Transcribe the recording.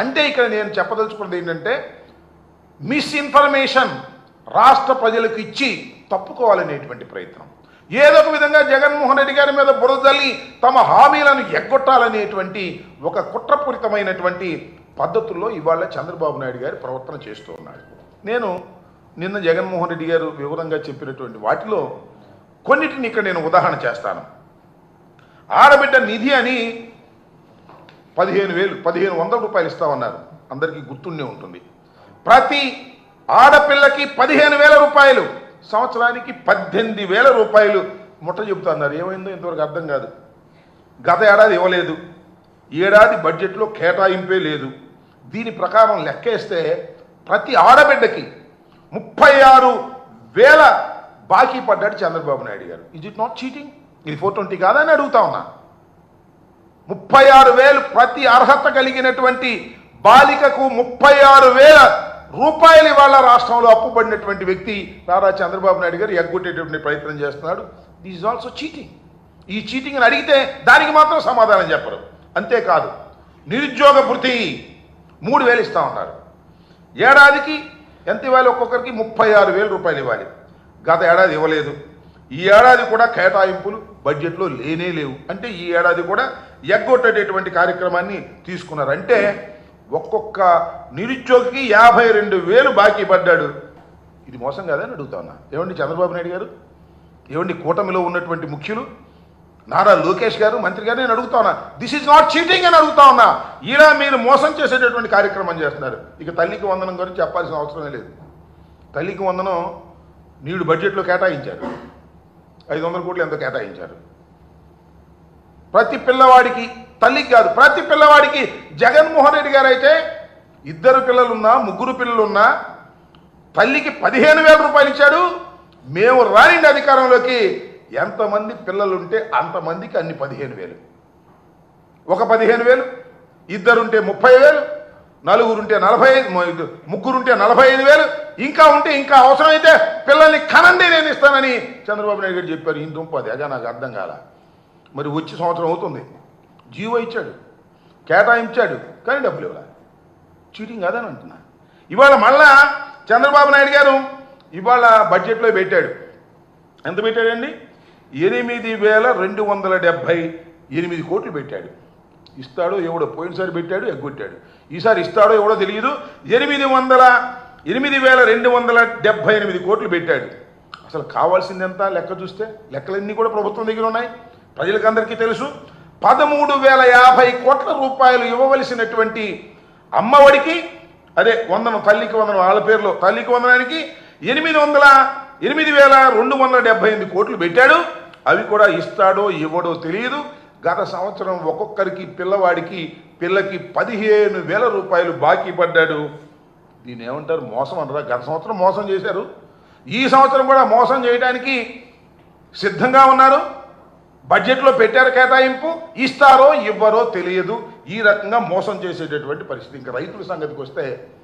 అంటే ఇక్కడ నేను చెప్పదలుచుకున్నది ఏంటంటే మిస్ఇన్ఫర్మేషన్ రాష్ట్ర ప్రజలకు ఇచ్చి తప్పుకోవాలనేటువంటి ప్రయత్నం. ఏదో ఒక విధంగా జగన్మోహన్ రెడ్డి గారి మీద బురదల్లి తమ హామీలను ఎగ్గొట్టాలనేటువంటి ఒక కుట్రపూరితమైనటువంటి పద్ధతుల్లో ఇవాళ చంద్రబాబు నాయుడు గారి ప్రవర్తన చేస్తూ ఉన్నాడు. నేను నిన్న జగన్మోహన్ రెడ్డి గారు వివరంగా చెప్పినటువంటి వాటిలో కొన్నిటిని ఇక్కడ నేను ఉదాహరణ చేస్తాను. ఆడబిడ్డ నిధి అని పదిహేను వేలు పదిహేను వందల రూపాయలు ఇస్తామన్నారు. అందరికీ గుర్తుండే ఉంటుంది. ప్రతి ఆడపిల్లకి పదిహేను వేల రూపాయలు సంవత్సరానికి పద్దెనిమిది వేల రూపాయలు ముట్ట చెబుతున్నారు. ఏమైందో ఇంతవరకు అర్థం కాదు. గత ఏడాది ఇవ్వలేదు. ఏడాది బడ్జెట్లో కేటాయింపే లేదు. దీని ప్రకారం లెక్కేస్తే ప్రతి ఆడబిడ్డకి ముప్పై ఆరు వేల బాకీ పడ్డాడు చంద్రబాబు నాయుడు గారు. ఇజ్ ఇట్ నాట్ చీటింగ్ ఇది ఫోర్ ట్వంటీ కాదని అడుగుతా ఉన్నా. ముప్పై ఆరు వేలు ప్రతి అర్హత కలిగినటువంటి బాలికకు ముప్పై ఆరు వేల రూపాయలు ఇవాళ రాష్ట్రంలో అప్పుపడినటువంటి వ్యక్తి నారా చంద్రబాబు నాయుడు గారు ఎగ్గొట్టేటువంటి ప్రయత్నం చేస్తున్నాడు. దీస్ ఆల్సో చీటింగ్ ఈ చీటింగ్ని అడిగితే దానికి మాత్రం సమాధానం చెప్పరు. అంతేకాదు నిరుద్యోగ భృతి మూడు వేలు ఇస్తా ఉన్నారు. ఏడాదికి ఎంత ఇవ్వాలి ఒక్కొక్కరికి? ముప్పై ఆరు వేల రూపాయలు ఇవ్వాలి. గత ఏడాది ఇవ్వలేదు. ఈ ఏడాది కూడా కేటాయింపులు బడ్జెట్లో లేనే లేవు. అంటే ఈ ఏడాది కూడా ఎగ్గొట్టేటటువంటి కార్యక్రమాన్ని తీసుకున్నారు. అంటే ఒక్కొక్క నిరుద్యోగికి యాభై రెండు వేలు బాకీ పడ్డాడు. ఇది మోసం కాదని అడుగుతా ఉన్నా. ఏమండి చంద్రబాబు నాయుడు గారు? ఏమండి కూటమిలో ఉన్నటువంటి ముఖ్యులు? నారా లోకేష్ గారు మంత్రి గారు నేను అడుగుతా ఉన్నా. దిస్ ఇస్ నాట్ చీటింగ్ అని అడుగుతా ఉన్నా. ఇలా మీరు మోసం చేసేటటువంటి కార్యక్రమం చేస్తున్నారు. ఇక తల్లికి వందనం గురించి చెప్పాల్సిన అవసరమే లేదు. తల్లికి వందనం నీడు బడ్జెట్లో కేటాయించారు. ఐదు వందల కోట్లు ఎంతో కేటాయించారు. ప్రతి పిల్లవాడికి తల్లికి కాదు ప్రతి పిల్లవాడికి జగన్మోహన్ రెడ్డి గారు అయితే ఇద్దరు పిల్లలున్నా ముగ్గురు పిల్లలున్నా తల్లికి పదిహేను వేల రూపాయలు ఇచ్చాడు. మేము రానిండి అధికారంలోకి ఎంతమంది పిల్లలుంటే అంతమందికి అన్ని పదిహేను వేలు. ఒక పదిహేను వేలు ఇద్దరుంటే ముప్పై వేలు నలుగురుంటే నలభై ఐదు ముగ్గురుంటే నలభై ఐదు వేలు ఇంకా ఉంటే ఇంకా అవసరమైతే పిల్లల్ని కనండి నేను ఇస్తానని చంద్రబాబు నాయుడు గారు చెప్పారు. ఇంత దుంపది అదే. నాకు అర్థం కాల. మరి వచ్చి సంవత్సరం అవుతుంది. జీవో ఇచ్చాడు. కేటాయించాడు. కానీ డబ్బులు ఇవ్వాలి. చీటింగ్ కాదని అంటున్నా. ఇవాళ మళ్ళా చంద్రబాబు నాయుడు గారు ఇవాళ బడ్జెట్లో పెట్టాడు. ఎంత పెట్టాడండి? ఎనిమిది వేల రెండు వందల డెబ్భై ఎనిమిది కోట్లు పెట్టాడు. ఇస్తాడో ఎవడో పోయినసారి పెట్టాడు ఎగ్గొట్టాడు. ఈసారి ఇస్తాడో ఎవడో తెలియదు ఎనిమిది వందల ఎనిమిది వేల రెండు వందల డెబ్భై ఎనిమిది కోట్లు పెట్టాడు. అసలు కావాల్సింది ఎంత లెక్క చూస్తే లెక్కలన్నీ కూడా ప్రభుత్వం దగ్గర ఉన్నాయి. ప్రజలకందరికీ తెలుసు పదమూడు వేల యాభై కోట్ల రూపాయలు ఇవ్వవలసినటువంటి అమ్మఒడికి అదే వందనం తల్లికి వందనం వాళ్ళ పేరులో తల్లికి వందనానికి ఎనిమిది వందల ఎనిమిది వేల రెండు వందల డెబ్బై ఎనిమిది కోట్లు పెట్టాడు. అవి కూడా ఇస్తాడో ఇవ్వడో తెలియదు. గత సంవత్సరం ఒక్కొక్కరికి పిల్లవాడికి పిల్లకి పదిహేను వేల రూపాయలు బాకీ పడ్డాడు. దీన్ని ఏమంటారు మోసం అనరా? గత సంవత్సరం మోసం చేశారు. ఈ సంవత్సరం కూడా మోసం చేయడానికి సిద్ధంగా ఉన్నారు. బడ్జెట్లో పెట్టారు కేటాయింపు ఇస్తారో ఇవ్వరో తెలియదు. ఈ రకంగా మోసం చేసేటటువంటి పరిస్థితి. ఇంకా రైతుల సంగతికి వస్తే